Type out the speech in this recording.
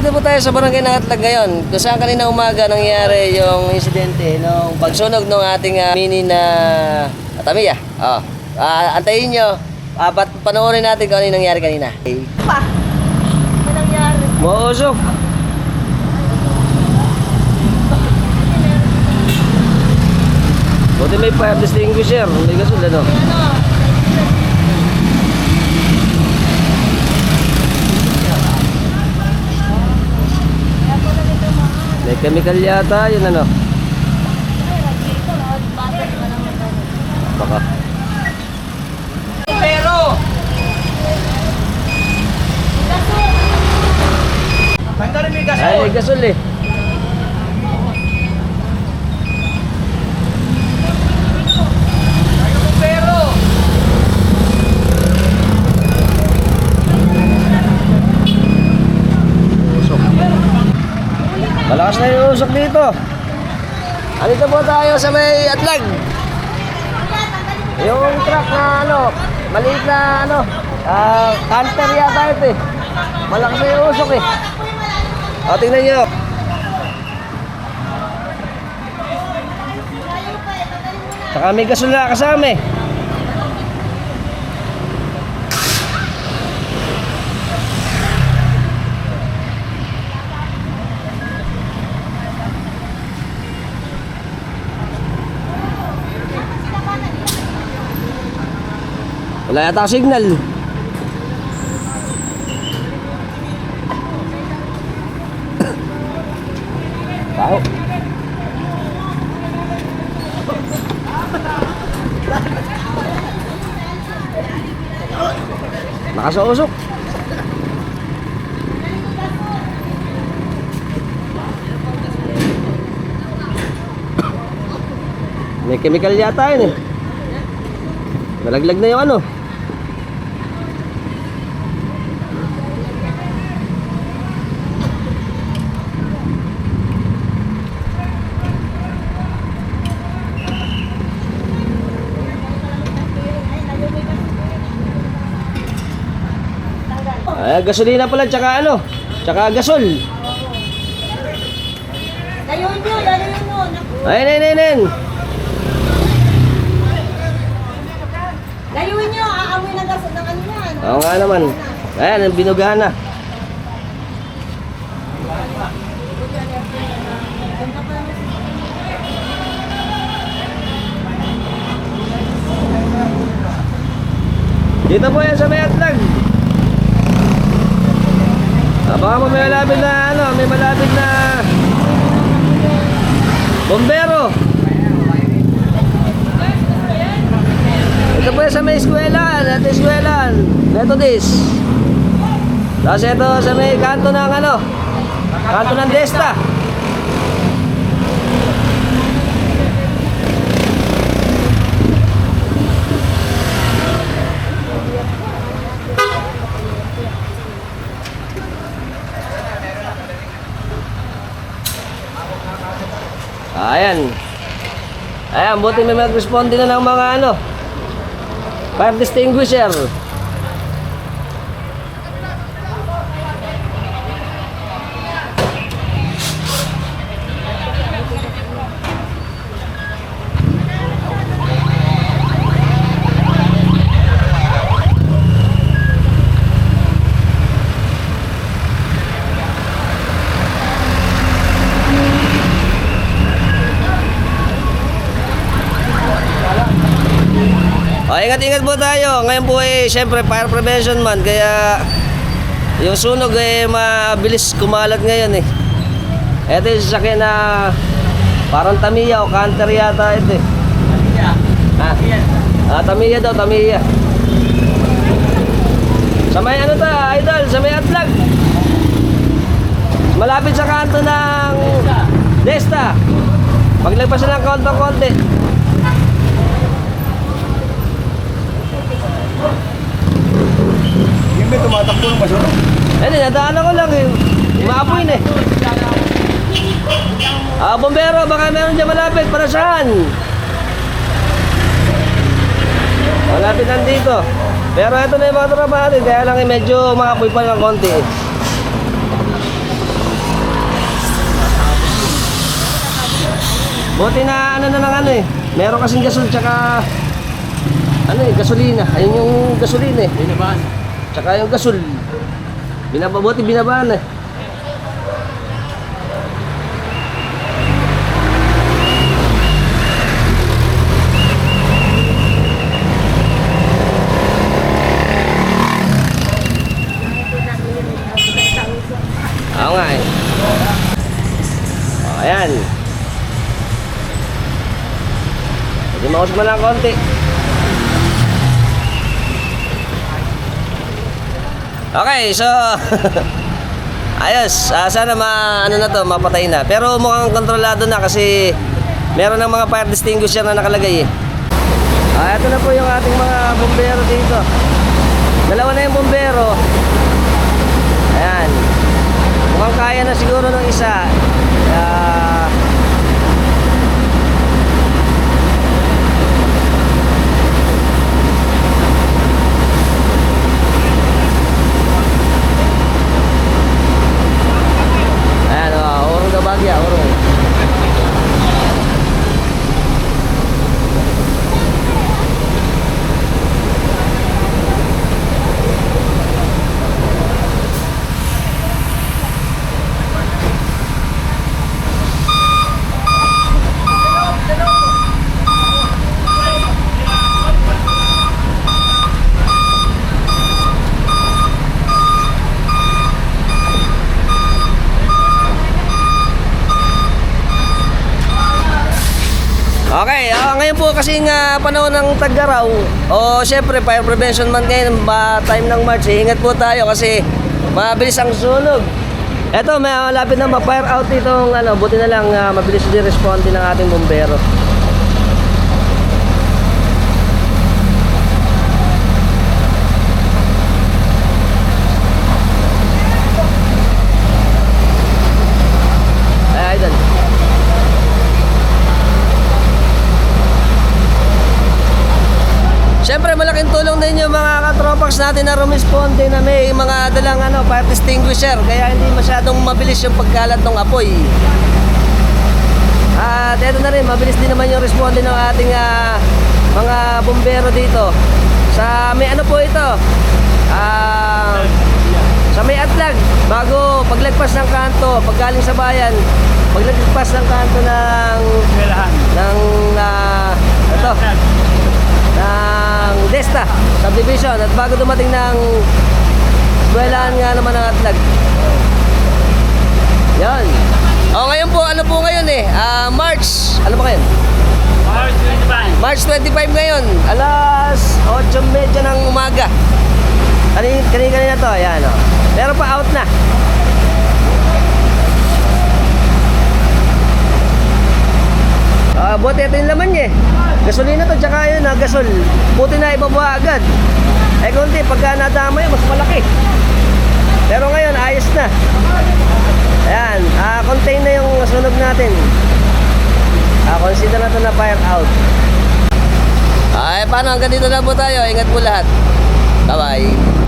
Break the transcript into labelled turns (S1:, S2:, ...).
S1: nandito po tayo sa barangay ng Atlag ngayon. Kung saan kanina umaga nangyari yung insidente nung pagsunog ng ating ah, mini na Tamiya. Oh. Ah, antayin nyo. Pat panoorin natin kung ano yung nangyari kanina. Okay.
S2: Pa. Ano nangyari?
S1: Mausok. Buti may fire extinguisher. May gasol ano.
S2: Ano?
S1: Chemical yata yun ano. Baka.
S3: Pero.
S1: Ay, gasol eh. Usok dito. Andito po tayo sa may atlag. Yung truck na ano, maliit na ano, ah, canter yata ito eh. Malakas na yung usok eh. O, tingnan nyo. Saka may gasol na kasama eh. Wala yata signal. Tao. Nakasausok. May chemical yata yun eh. Nalaglag na yung ano. Ay, gasolina pala, tsaka ano, tsaka gasol.
S2: Layuin nyo, layuin nyo. Naku.
S1: Ayun, ayun, ayun, ayun.
S2: Layuin nyo, aamoy gas ng ano yan.
S1: Oo nga naman. Ayan, binugahan na. Dito po yan sa may atlag. Mo may malapit na ano, may malapit na bombero. Ito po sa may eskwelahan, at eskwelahan, Methodist. Tapos ito sa may kanto ng ano, kanto ng Desta. Ayan. Ayan, buti may mag-responde na ng mga ano, fire distinguisher. Ingat-ingat po tayo. Ngayon po eh, syempre, fire prevention man. Kaya, yung sunog eh, mabilis kumalat ngayon eh. Ito yung sasakyan na parang Tamiya o Canter yata ito eh. Ha? Ah, Tamiya daw, Tamiya. Sa may ano ta, idol, sa may atlag. Malapit sa kanto ng Desta. Paglagpas na ng konti-konti. Eh, nadaanan ko lang eh. Umaapoy na eh. Ah, bombero, baka meron dyan malapit. Para saan? Malapit nandito. Pero ito na yung mga tropa. Eh. Kaya lang eh, medyo umaapoy pa ng konti eh. Buti na ano na lang ano eh. Meron kasing gasol tsaka ano eh, gasolina. Ayun yung gasolina eh.
S3: Ayun naman.
S1: Tsaka yung gasol. Binababuti binabaan eh. Oo nga eh. O, ayan. Pwede mausap mo lang konti. Okay, so ayos. Ah, sana ma ano na to, mapatay na. Pero mukhang kontrolado na kasi meron ng mga fire extinguisher na nakalagay eh. Ah, ito na po yung ating mga bombero dito. Dalawa na yung bombero. Ayan. Mukhang kaya na siguro ng isa. Ah, ayan, oh, urong na bagya, urong. Okay, ah, ngayon po kasi nga panahon ng tag-araw, o syempre fire prevention month ngayon, ba, time ng March, eh, ingat po tayo kasi mabilis ang sunog. Eto, may malapit na ma-fire out itong ano, buti na lang ah, mabilis din respond ng ating bombero. Ay, idol. Siyempre, malaking tulong din yung mga katropax natin na rumisponde na may mga dalang ano, fire extinguisher. Kaya hindi masyadong mabilis yung pagkalat ng apoy. At eto na rin, mabilis din naman yung responde ng ating ah, mga bombero dito. Sa may ano po ito? Ah, sa may atlag, bago paglagpas ng kanto, paggaling sa bayan, paglagpas ng kanto ng ng ah, ito, Desta subdivision at bago dumating ng eskwelahan nga naman ng Atlag. Yan. O ngayon po, ano po ngayon eh? Ah, March, ano ba ngayon?
S3: March 25.
S1: March 25 ngayon, alas 8.30 ng umaga. Kanina, kanina, kanina to, ayan o. Pero pa out na. Ah, buti ito yung laman niya eh. Gasolina to, tsaka yun na gasol. Buti na ibaba agad. Eh kunti, pagka nadamay, mas malaki. Pero ngayon, ayos na. Ayan, ah, contain na yung sunog natin. Ah, consider na ito na fire out. Ay, paano? Hanggang dito na po tayo. Ingat po lahat. Bye-bye.